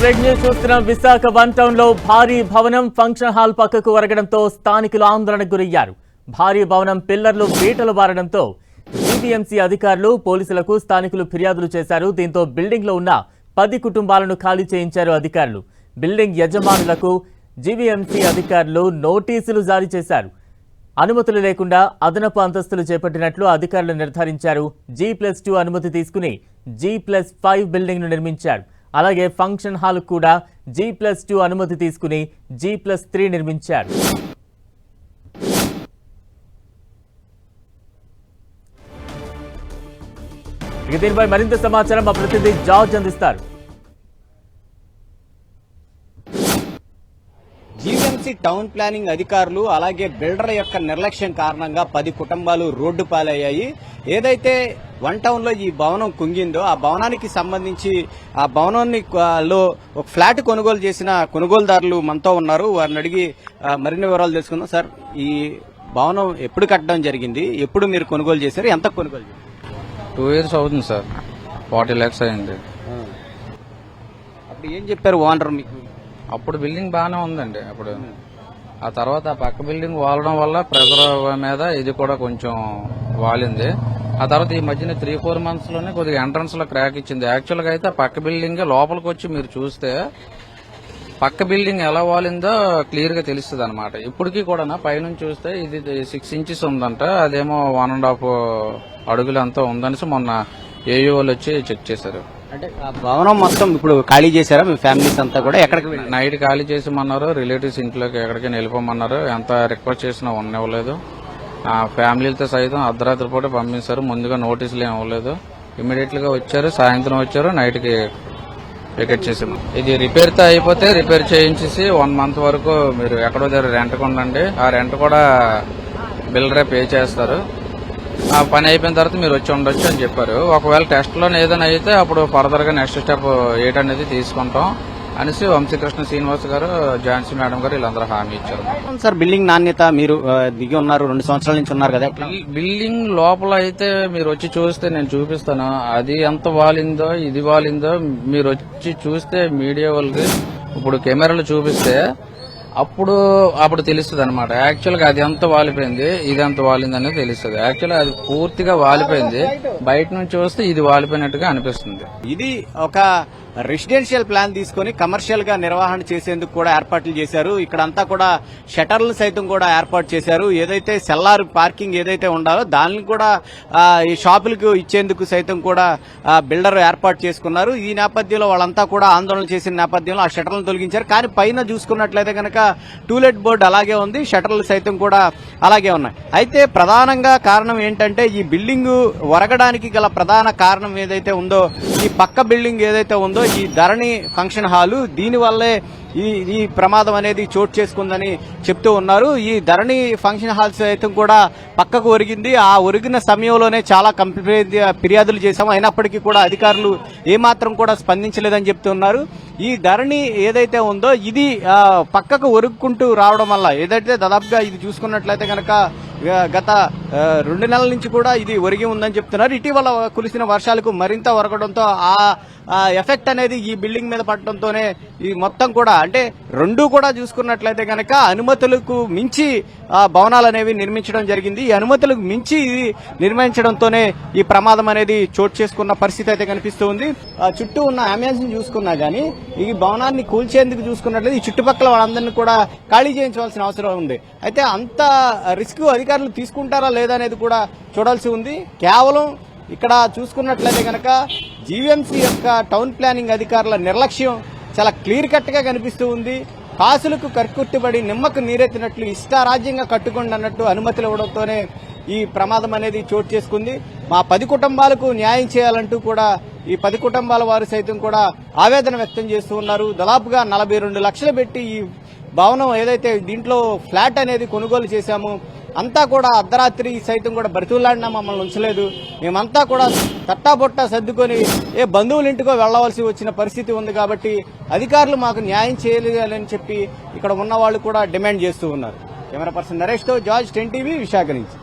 Break news చూస్తున్నాం. Visakha one టౌన్లో భారీ భవనం ఫంక్షన్ హాల్ పక్కకు వరగడంతో స్థానికులు ఆందోళనకు గురయ్యారు. భారీ భవనం పిల్లర్లు బీటలు బారడంతో జీవీఎంసీ అధికారులు పోలీసులకు స్థానికులు ఫిర్యాదులు చేశారు. దీంతో బిల్డింగ్లో ఉన్న పది కుటుంబాలను ఖాళీ చేయించారు అధికారులు. బిల్డింగ్ యజమానులకు జీవీఎంసీ అధికారులు నోటీసులు జారీ చేశారు. అనుమతులు లేకుండా అదనపు అంతస్తులు చేపట్టినట్లు అధికారులు నిర్ధారించారు. జీ ప్లస్ టూ అనుమతి తీసుకుని జీ ప్లస్ ఫైవ్ బిల్డింగ్ను నిర్మించారు. అలాగే ఫంక్షన్ హాల్ కూడా జీ ప్లస్ టూ అనుమతి తీసుకుని జీ ప్లస్ త్రీ నిర్మించారు. ఇక దీనిపై మరింత సమాచారం మా ప్రతినిధి జార్జ్ అందిస్తారు. జీవీఎంసీ టౌన్ ప్లానింగ్ అధికారులు అలాగే బిల్డర్ యొక్క నిర్లక్ష్యం కారణంగా పది కుటుంబాలు రోడ్డు పాలయ్యాయి. ఏదైతే వన్ టౌన్లో ఈ భవనం కుంగిందో ఆ భవనానికి సంబంధించి ఆ భవనాన్ని లో ఒక ఫ్లాట్ కొనుగోలు చేసిన కొనుగోలుదారులు మనతో ఉన్నారు. వారిని అడిగి మరిన్ని వివరాలు తెలుసుకుందాం. సార్ ఈ భవనం ఎప్పుడు కట్టడం జరిగింది? ఎప్పుడు మీరు కొనుగోలు చేశారు? ఎంత కొనుగోలు చేశారు? టూ ఇయర్స్ అవుతుంది సార్. ఫార్టీ ల్యాక్స్ అయింది. అప్పుడు ఏం చెప్పారు ఓనర్ మీకు? అప్పుడు బిల్డింగ్ బాగానే ఉందండి అప్పుడు. ఆ తర్వాత ఆ పక్క బిల్డింగ్ వాలడం వల్ల ప్రెజర్ మీద ఇది కూడా కొంచెం వాలింది. ఆ తర్వాత ఈ మధ్యన త్రీ ఫోర్ మంత్స్లోనే కొద్దిగా ఎంట్రన్స్లో క్రాక్ ఇచ్చింది. యాక్చువల్గా అయితే ఆ పక్క బిల్డింగ్ లోపలికి వచ్చి మీరు చూస్తే పక్క బిల్డింగ్ ఎలా వాలిందో క్లియర్గా తెలుస్తుంది అనమాట ఇప్పటికీ కూడా పైనుంచి చూస్తే ఇది సిక్స్ ఇంచెస్ ఉందంట అదేమో వన్ అండ్ హాఫ్ అడుగులు అంతా ఉందనేసి మొన్న ఏయూ వాళ్ళు వచ్చి చెక్ చేశారు. అంటే ఆ భవనం మొత్తం ఇప్పుడు ఖాళీ చేశారా? మీ ఫ్యామిలీస్ అంతా కూడా ఎక్కడికి వెళ్ళారు? నైట్ ఖాళీ చేసిమన్నారు రిలేటివ్స్ ఇంట్లోకి ఎక్కడికైనా వెళ్ళిపోమన్నారు. ఎంత రిక్వెస్ట్ చేసినా ఉండనివ్వలేదు. ఆ ఫ్యామిలీలతో సైతం అర్ధరాత్రి పూట పంపించారు ముందుగా నోటీసులు ఏమి ఇవ్వలేదు. ఇమీడియట్గా వచ్చారు. సాయంత్రం వచ్చారు. నైట్కి వికెట్ చేసాము. ఇది రిపేర్తో అయిపోతే రిపేర్ చేయించేసి వన్ మంత్ వరకు మీరు ఎక్కడో దగ్గర రెంట్ ఉండండి. ఆ రెంట్ కూడా బిల్డరే పే చేస్తారు. ఆ పని అయిపోయిన తర్వాత మీరు వచ్చి ఉండొచ్చు అని చెప్పారు. ఒకవేళ టెస్ట్లో ఏదైనా అయితే అప్పుడు ఫర్దర్గా నెక్స్ట్ స్టెప్ ఏంటనేది తీసుకుంటాం అనేసి వంశీకృష్ణ శ్రీనివాస్ గారు ఝాన్సీ మేడం గారు వీళ్ళందరూ హామీ ఇచ్చారు. సార్ బిల్డింగ్ నాణ్యత మీరు దిగి ఉన్నారు రెండు సంవత్సరాల నుంచి ఉన్నారు కదా బిల్డింగ్ లోపల అయితే మీరు వచ్చి చూస్తే నేను చూపిస్తాను. అది ఎంత వాలిందో ఇది వాలిందో మీరు వచ్చి చూస్తే మీడియా వాళ్ళకి ఇప్పుడు కెమెరాలు చూపిస్తే అప్పుడు అప్పుడు తెలుస్తుంది అనమాట యాక్చువల్గా అది ఎంత వాలిపోయింది ఇది ఎంత వాలింది అనేది తెలుస్తుంది యాక్చువల్ అది పూర్తిగా వాలిపోయింది. బయట నుంచి చూస్తే ఇది వాలిపోయినట్టుగా అనిపిస్తుంది. ఇది ఒక రెసిడెన్షియల్ ప్లాన్ తీసుకొని కమర్షియల్గా నిర్వహణ చేసేందుకు కూడా ఏర్పాట్లు చేశారు. ఇక్కడంతా కూడా షటర్లు సైతం కూడా ఏర్పాటు చేశారు. ఏదైతే సెల్లార్ పార్కింగ్ ఏదైతే ఉండాలో దాన్ని కూడా ఈ షాపులకు ఇచ్చేందుకు సైతం కూడా బిల్డర్ ఏర్పాటు చేసుకున్నారు. ఈ నేపథ్యంలో వాళ్ళంతా కూడా ఆందోళన చేసిన నేపథ్యంలో ఆ షటర్లను తొలగించారు. కానీ పైన చూసుకున్నట్లయితే కనుక టూలెట్ బోర్డు అలాగే ఉంది. షటర్లు సైతం కూడా అలాగే ఉన్నాయి. అయితే ప్రధానంగా కారణం ఏంటంటే ఈ బిల్డింగ్ ఒరగడానికి గల ప్రధాన కారణం ఏదైతే ఉందో ఈ పక్క బిల్డింగ్ ఏదైతే ఉందో ఈ ధరణి ఫంక్షన్ హాలు దీని వల్లే ఈ ఈ ప్రమాదం అనేది చోటు చేసుకుందని చెప్తూ ఉన్నారు. ఈ ధరణి ఫంక్షన్ హాల్ సైతం కూడా పక్కకు ఒరిగింది. ఆ ఒరిగిన సమయంలోనే చాలా కంప్లైంట్ ఫిర్యాదులు చేశాము. అయినప్పటికీ కూడా అధికారులు ఏమాత్రం కూడా స్పందించలేదని చెప్తున్నారు ఈ ధరణి ఏదైతే ఉందో ఇది పక్కకు ఒరుక్కుంటూ రావడం వల్ల ఏదైతే దాదాపుగా ఇది చూసుకున్నట్లయితే కనుక గత రెండు నెలల నుంచి కూడా ఇది ఒరిగి ఉందని చెప్తున్నారు. ఇటీవల కురిసిన వర్షాలకు మరింత ఒరగడంతో ఆ ఎఫెక్ట్ అనేది ఈ బిల్డింగ్ మీద పడటంతోనే ఈ మొత్తం కూడా అంటే రెండు కూడా చూసుకున్నట్లయితే కనుక అనుమతులకు మించి భవనాలు అనేవి నిర్మించడం జరిగింది. ఈ అనుమతులకు మించి ఇది నిర్మించడంతోనే ఈ ప్రమాదం అనేది చోటు చేసుకున్న పరిస్థితి అయితే కనిపిస్తూ ఉంది చుట్టూ ఉన్న అమెజాన్ చూసుకున్నా గానీ ఈ భవనాన్ని కూల్చేందుకు చూసుకున్నట్లయితే ఈ చుట్టుపక్కల వాళ్ళందరినీ కూడా ఖాళీ చేయించవలసిన అవసరం ఉంది. అయితే అంత రిస్క్ అధికారులు తీసుకుంటారా లేదా అనేది కూడా చూడాల్సి ఉంది. కేవలం ఇక్కడ చూసుకున్నట్లయితే కనుక జీవీఎంసీ యొక్క టౌన్ ప్లానింగ్ అధికారుల నిర్లక్ష్యం చాలా క్లియర్ కట్గా కనిపిస్తూ ఉంది. కాసులకు కర్కుట్టుబడి నిమ్మకు నీరెత్తినట్లు ఇష్టారాజ్యంగా కట్టుకోండి అన్నట్టు అనుమతులు ఇవ్వడంతోనే ఈ ప్రమాదం అనేది చోటు చేసుకుంది. మా పది కుటుంబాలకు న్యాయం చేయాలంటూ కూడా ఈ పది కుటుంబాల వారు సైతం కూడా ఆవేదన వ్యక్తం చేస్తూ ఉన్నారు. దాదాపుగా నలభై రెండు లక్షలు పెట్టి ఈ భవనం ఏదైతే దీంట్లో ఫ్లాట్ అనేది కొనుగోలు చేశాము అంతా కూడా అర్ధరాత్రి సైతం కూడా బ్రతుకులాడినా మమ్మల్ని ఉంచలేదు. మేమంతా కూడా తట్టాబొట్ట సర్దుకొని ఏ బంధువుల ఇంటికో వెళ్ళవలసి వచ్చిన పరిస్థితి ఉంది కాబట్టి అధికారులు మాకు న్యాయం చేయలేదని చెప్పి ఇక్కడ ఉన్న వాళ్ళు కూడా డిమాండ్ చేస్తూ ఉన్నారు. కెమెరా పర్సన్ నరేష్తో జార్జ్ టెన్ టీవీ విశాఖ నుంచి.